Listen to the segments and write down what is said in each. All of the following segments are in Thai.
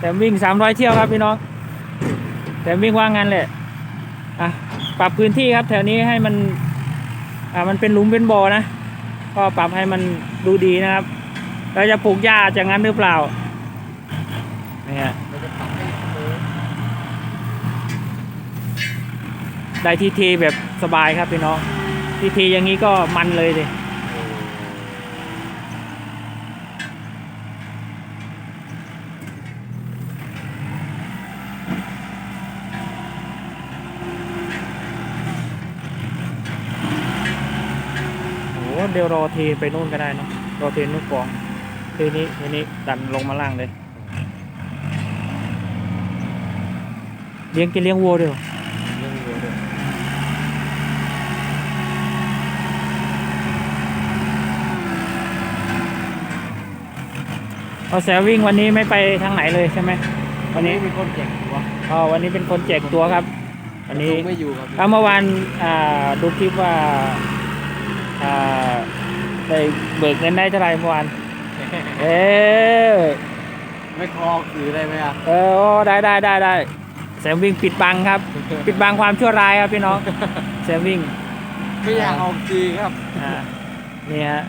แต่วิ่งสามร้อยเที่ยวครับพี่น้อง แต่วิ่งว่างั้นแหละอะปรับพื้นที่ครับ แถวนี้ให้มันอ่ามันเป็นหลุมเป็นบ่อนะก็ปรับให้มันดูดีนะครับเราจะปลูกหญ้าจากนั้นหรือเปล่าเนี่ยได้ทีทีแบบสบายครับพี่น้องทีทีอย่างนี้ก็มันเลยดิ โอ้โหเดี๋ยวรอเทไปนู่นก็ได้เนอะรอเทนู่นกองทีนี้ทีนี้ดันลงมาล่างเลย เลี้ยงกินเลี้ยงวัวเดียวเรื่องวัวด้วยเอาแซววิ่งวันนี้ไม่ไปทางไหนเลยใช่ไหมวันนี้มีคนแจกตัวอ๋อวันนี้เป็นคนแจกตัวครับ วันนี้ลุงไม่อยู่ครับเอาเมื่อวานอ่าดูคลิปว่า อ่าได้เบิกเงินได้เท่าไหร่เมื่อวานเออไม่คอคือได้ไหมอะเออโอ้ได้ได้ได้ได้แซมวิ่งปิดบังครับ ปิดบังความชั่วร้ายครับพี่น้องแซมวิ่งไม่อยากออกจริงครับอ่านี่ฮะ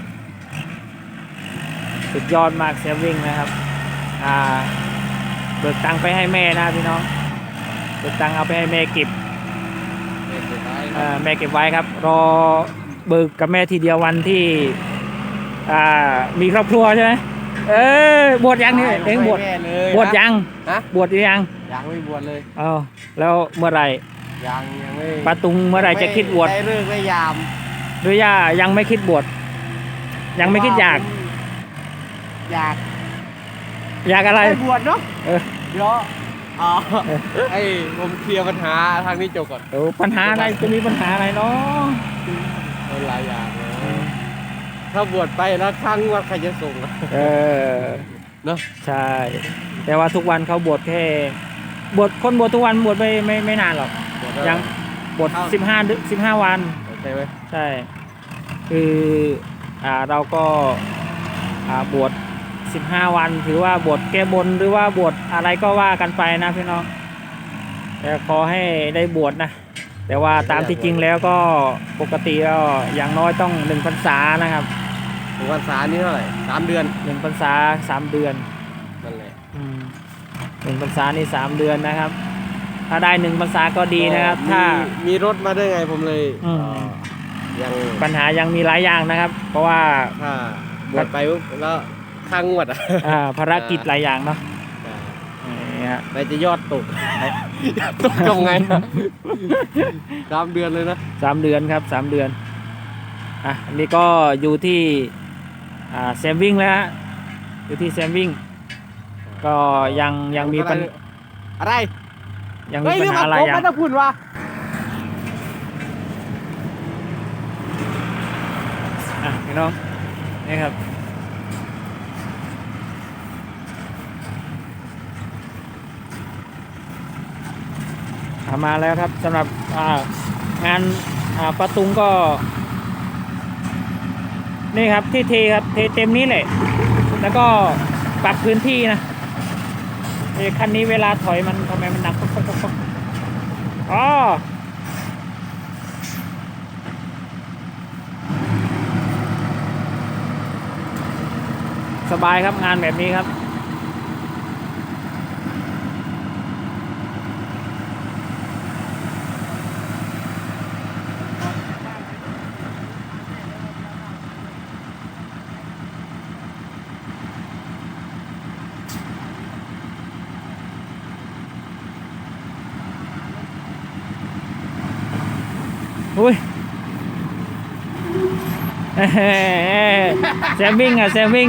สุดยอดมากแซมวิ่งนะครับ อ่า เบิกตังค์ไปให้แม่นะพี่น้องเบิกตังค์เอาไปให้แม่เก็บเด็กสุดท้ายเอ่อแม่เก็บไว้ครับรอ เบิกกับแม่ทีเดียววันที่ อ่า มีครอบครัวใช่ไหมเออบวชยังนี่เองบวชแม่เลยบวชยังฮะบวชหรือยังยังไม่บวชเลยเออแล้วเมื่อไหร่ยังยังไม่ปาตุงเมื่อไหร่จะคิดบวชได้เรื่องได้ยามหรือย่ายังไม่คิดบวชยังไม่คิดอยาก อยาก อยากอะไรได้บวชเนาะเออเดี๋ยวอ๋อไอ้ผมเคลียร์ปัญหาทางนี้จบก่อนเออปัญหาอะไรจะมีปัญหาอะไรเนาะมัน หลายอย่างนะถ้าบวชไปแล้วข้างงวัดใครจะส่งอะเออเนอะใช่ แต่ว่าทุกวันเขาบวชแค่บวชคนบวชทุกวันบวชไม่ไม่ไม่นานหรอกบวชได้ ยังบวชสิบห้าสิบห้าวัน ใช่ไหมใช่ คืออ่าเราก็อ่าบวชสิบห้าวัน ถือว่าบวชแก้บนหรือว่าบวชอะไรก็ว่ากันไปนะพี่น้องแต่ขอให้ได้บวชนะ แต่ว่าตามที่จริงแล้วก็ปกติก็อย่างน้อยต้องหนึ่งพรรษานะครับถึงวันษานี่เท่าไหร่สามเดือนหนึ่งพรรษาสามเดือนนั่นแหละอืมหนึ่งพรรษานี่สามเดือนนะครับ ถ้าได้หนึ่งพรรษาก็ดีนะครับก็ถ้ามีมีรถมาได้ไงผมเลยอืมเอ่อยังปัญหายังมีหลายอย่างนะครับ เพราะว่าถ้าบวชไปปุ๊บแล้วข้างงวดอะอ่าภารกิจหลายอย่างเนาะนี่ฮะไปจะยอดตกยอด ตกทำไงอะสามเดือนเลยนะสามเดือนครับสามเดือน อะอันนี้ก็อยู่ที่อ่าแซมวิ่งแล้วฮะอยู่ที่แซมวิ่ง ก็ยังยังมีปัญอะไรยังมีเฮ้ยปัญเรื่องหามาหลายโกอย่างมันจะพูดว่าอะพี่น้องนี่ครับ มาแล้วครับสำหรับงานาประตุงก็ นี่ครับที่เทครับเทเต็มนี้เลยแล้วก็ปรับพื้นที่นะคันนี้เวลาถอยมันทำไมมันหนักป๊อกป๊อกป๊อกป๊อกอ๋อสบายครับงานแบบนี้ครับ อุ้ยแซมวิ่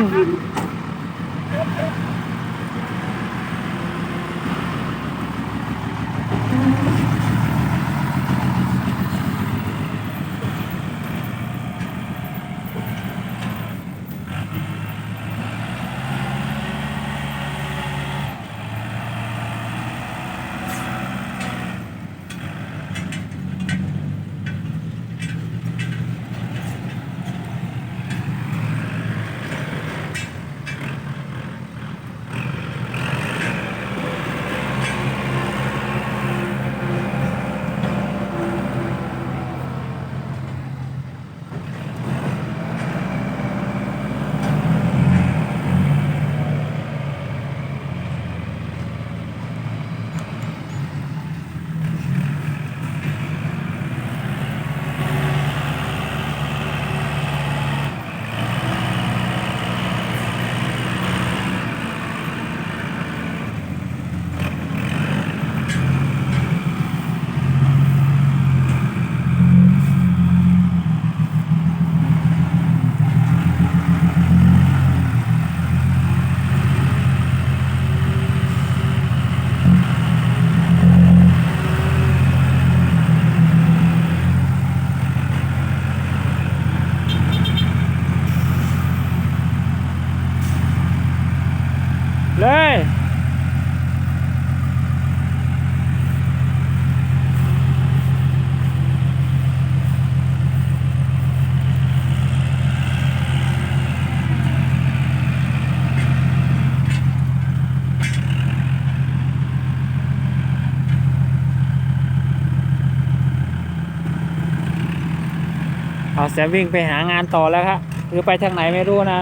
จะวิ่งไปหางานต่อแล้วครับหรือไปทางไหนไม่รู้นะ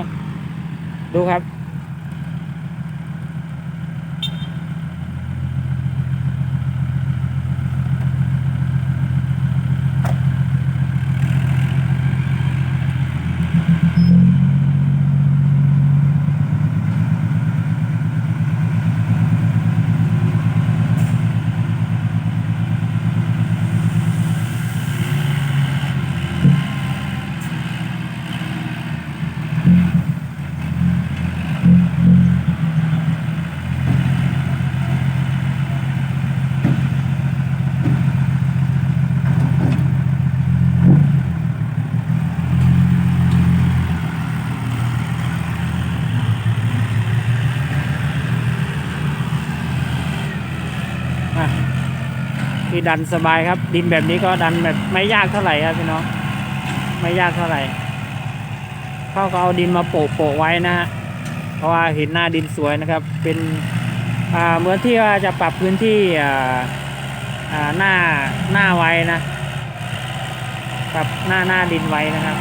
ดูครับ ที่ดันสบายครับ ดินแบบนี้ก็ดันแบบไม่ยากเท่าไหร่ครับพี่น้องไม่ยากเท่าไหร่เขาก็เอาดินมาโปะโปะไว้นะฮะเพราะว่าเห็นหน้าดินสวยนะครับ เป็นเหมือนที่ว่าจะปรับพื้นที่หน้าหน้าไว้นะ ปรับหน้าหน้าดินไว้นะครับ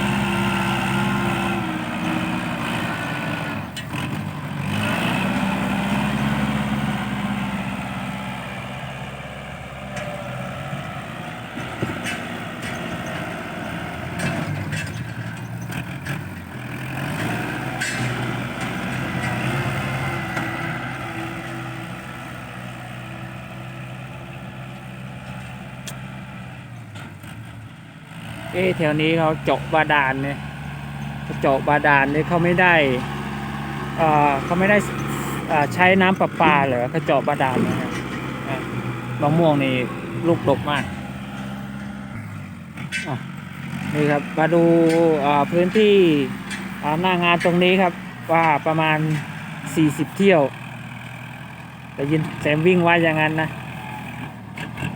อ๊ะแถวนี้เขาเจาะบาดาลเนี่ยเขาเจาะบาดาลเนี่ยเขาไม่ได้เอ่อเขาไม่ได้อ่อใช้น้ำประปาเหรอเขาเจาะบาดาลนะครับมะม่วงนี่ลูกดกมากนี่ครับมาดูพื้นที่หน้างานตรงนี้ครับว่าประมาณ 40 เที่ยวแต่ยินแซมวิ่งว่าอย่างนั้นนะ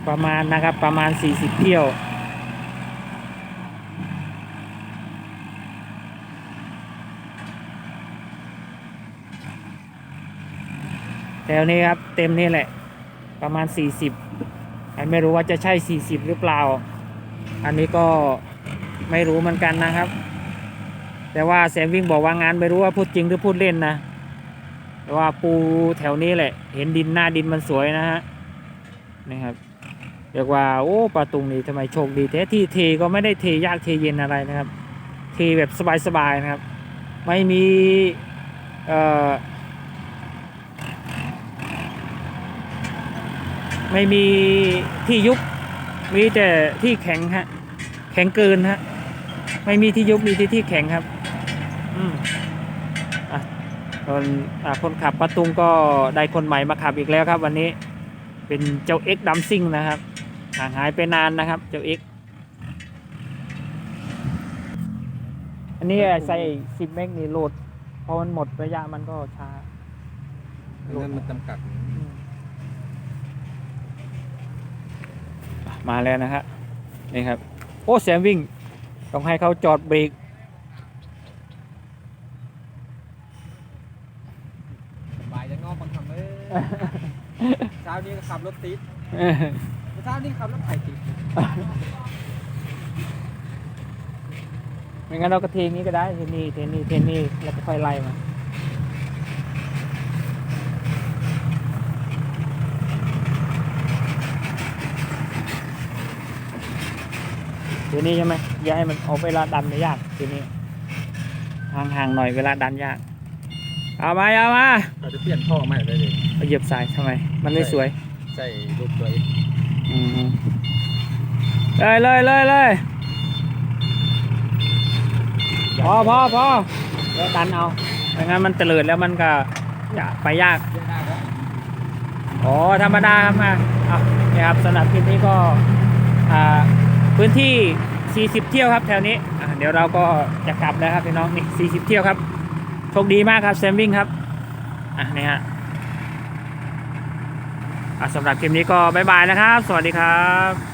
ประมาณนะครับประมาณ 40 เที่ยว แถวนี้ครับเต็มนี่แหละ ประมาณ 40อันไม่รู้ว่าจะใช่ 40 หรือเปล่า อันนี้ก็ไม่รู้เหมือนกันนะครับ แต่ว่าแซมวิ่งบอกว่างานไม่รู้ว่าพูดจริงหรือพูดเล่นนะแต่ว่าปูแถวนี้แหละ เห็นดินหน้าดินมันสวยนะฮะนี่ครับเรียกว่าโอ้ปลาตุงนี่ทำไมโชคดีแท้ที่เทก็ไม่ได้เทยากเทเย็นอะไรนะครับ เทแบบสบายๆนะครับ ไม่มีเอ่อ ไม่มีที่ยุบมีแต่ที่แข็งฮะ แข็งเกินฮะ ไม่มีที่ยุบมีที่ที่แข็งครับ อืมอะคนอะคนขับประตุงก็ได้คนใหม่มาขับอีกแล้วครับ วันนี้เป็นเจ้าเอ็กดัมซิงนะครับห่างหายไปนานนะครับ เจ้าเอ็กอันนี้ใส่สิบเมกนี่โหลดพอมันหมดระยะมันก็ช้าเงินมันจำกัด มาแล้วนะฮะนี่ครับ โอ้แซมวิ่ง ต้องให้เขาจอดเบรกสบายจะงอกบังคับเลยเช้านี้ก็ขับรถติดเช้านี้ขับรถไถติดไม่งั้นเราก็เทงนี้ก็ได้เทนี่เทนี่เทนี่แล้วก็ค่อยไล่มา ทีนี้ใช่ไหมอย่าให้มันเอาเวลาดันไม่ยากทีนี้ห่างๆหน่อยเวลาดันยาก เอามาเอามาเราจะเปลี่ยนท่อใหม่ได้เลยเอาเหยียบสายทำไม มันไม่สวยใส่รูปตัวเองอืมเลยเลยเลยเลยพอพอพอแล้วดันเอาไม่งั้นมันเตลิดแล้วมันก็จะไปยากเยอะได้แล้วอ๋อธรรมดาครับมาเอาเนี่ยครับสำหรับคลิปนี้ก็อ่า พื้นที่ 40 เที่ยวครับแถวนี้เดี๋ยวเราก็จะกลับแล้วครับพี่น้องนี่ 40 เที่ยวครับโชคดีมากครับแซมวิ่งครับอะนี่ฮะอะสำหรับคลิปนี้ก็บายบายนะครับ สวัสดีครับ